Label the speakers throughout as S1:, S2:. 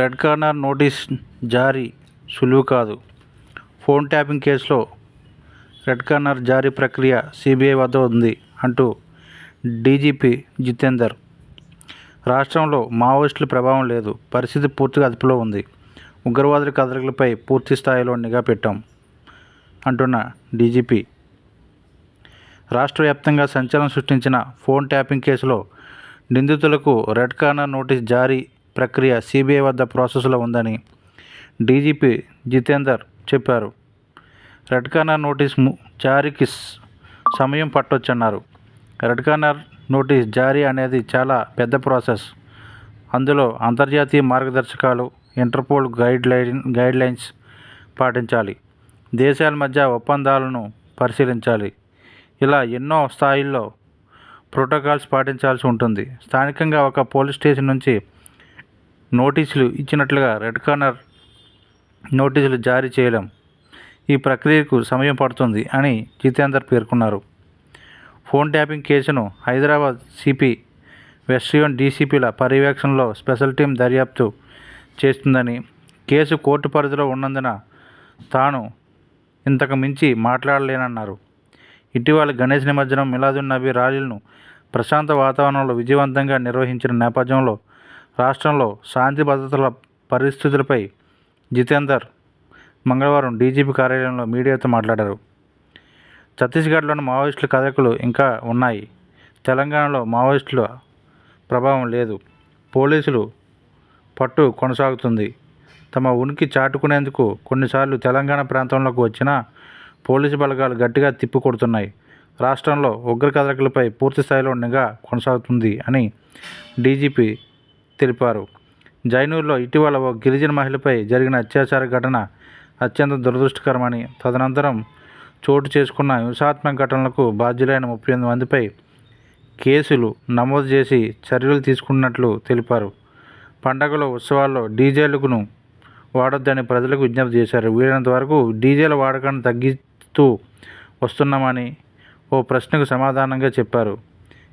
S1: Red corner notice జారీ సులువు కాదు. ఫోన్ ట్యాపింగ్ కేసులో రెడ్ కార్నర్ జారీ ప్రక్రియ సిబిఐ వద్ద ఉంది అంటూ డీజీపీ జితేందర్. రాష్ట్రంలో మావోయిస్టుల ప్రభావం లేదు పరిస్థితి పూర్తిగా అదుపులో ఉంది. ఉగ్రవాదుల కదలికలపై పూర్తి స్థాయిలో నిఘా పెట్టాం అంటున్న డీజీపీ. రాష్ట్ర వ్యాప్తంగా సంచలనం సృష్టించిన ఫోన్ ట్యాపింగ్ కేసులో నిందితులకు రెడ్ కార్నర్ నోటీస్ జారీ ప్రక్రియ సిబిఐ వద్ద ప్రాసెస్లో ఉందని డీజీపీ జితేందర్ చెప్పారు. రెడ్ కార్నర్ నోటీస్ జారీకి సమయం పట్టొచ్చన్నారు. రెడ్ కార్నర్ నోటీస్ జారీ అనేది చాలా పెద్ద ప్రాసెస్. అందులో అంతర్జాతీయ మార్గదర్శకాలు Interpol guideline guidelines పాటించాలి. దేశాల మధ్య ఒప్పందాలను పరిశీలించాలి. ఇలా ఎన్నో స్థాయిల్లో ప్రోటోకాల్స్ పాటించాల్సి ఉంటుంది. స్థానికంగా ఒక పోలీస్ స్టేషన్ నుంచి నోటీసులు ఇచ్చినట్లుగా రెడ్ కార్నర్ నోటీసులు జారీ చేయడం ఈ ప్రక్రియకు సమయం పడుతుంది అని జితేందర్ పేర్కొన్నారు. ఫోన్ ట్యాపింగ్ కేసును హైదరాబాద్ సిపి వెస్ట్రియన్ డీసీపీల పర్యవేక్షణలో స్పెషల్ టీం దర్యాప్తు చేస్తుందని కేసు కోర్టు పరిధిలో ఉన్నందున తాను ఇంతకు మించి మాట్లాడలేనన్నారు. ఇటీవల గణేష్ నిమజ్జనం మిలాదున్ నబీ ర్యాలీలను ప్రశాంత వాతావరణంలో విజయవంతంగా నిర్వహించిన నేపథ్యంలో రాష్ట్రంలో శాంతి భద్రతల పరిస్థితులపై జితేందర్ మంగళవారం డీజీపీ కార్యాలయంలో మీడియాతో మాట్లాడారు. ఛత్తీస్గఢ్లోని మావోయిస్టుల కదలికలు ఇంకా ఉన్నాయి. తెలంగాణలో మావోయిస్టుల ప్రభావం లేదు. పోలీసులు పట్టు కొనసాగుతుంది. తమ ఉనికి చాటుకునేందుకు కొన్నిసార్లు తెలంగాణ ప్రాంతంలోకి వచ్చిన పోలీసు బలగాలు గట్టిగా తిప్పికొడుతున్నాయి. రాష్ట్రంలో ఉగ్ర కదలికలపై పూర్తి స్థాయిలో నిఘా కొనసాగుతుంది అని డీజీపీ తెలిపారు. జైనూర్లో ఇటీవల ఓ గిరిజన మహిళపై జరిగిన అత్యాచార ఘటన అత్యంత దురదృష్టకరమని తదనంతరం చోటు చేసుకున్న హింసాత్మక ఘటనలకు బాధ్యులైన ముప్పై ఎనిమిది మందిపై కేసులు నమోదు చేసి చర్యలు తీసుకున్నట్లు తెలిపారు. పండగలు ఉత్సవాల్లో డీజేలను వాడొద్దని ప్రజలకు విజ్ఞప్తి చేశారు. వీలైనంత వరకు డీజేల వాడకాన్ని తగ్గిస్తూ వస్తున్నామని ఓ ప్రశ్నకు సమాధానంగా చెప్పారు.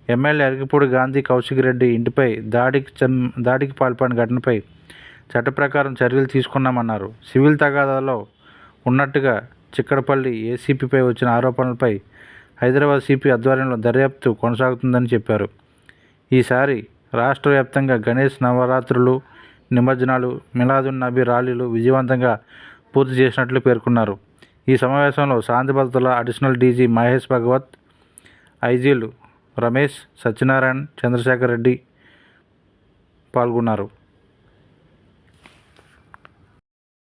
S1: ఎమ్మెల్యే అరకపూడి గాంధీ కౌశిక్ రెడ్డి ఇంటిపై దాడికి దాడికి పాల్పడిన ఘటనపై చట్ట ప్రకారం చర్యలు తీసుకున్నామన్నారు. సివిల్ తగాదాలో ఉన్నట్టుగా చిక్కడపల్లి ఏసీపీపై వచ్చిన ఆరోపణలపై హైదరాబాద్ సిపి ఆధ్వర్యంలో దర్యాప్తు కొనసాగుతుందని చెప్పారు. ఈసారి రాష్ట్ర వ్యాప్తంగా గణేష్ నవరాత్రులు నిమజ్జనాలు మిలాదున్ నబీ ర్యాలీలు విజయవంతంగా పూర్తి చేసినట్లు పేర్కొన్నారు. ఈ సమావేశంలో శాంతి భద్రతల అడిషనల్ డీజీ మహేష్ భగవత్ ఐజీలు రమేష్ సత్యనారాయణ చంద్రశేఖర్ రెడ్డి పాల్గొన్నారు.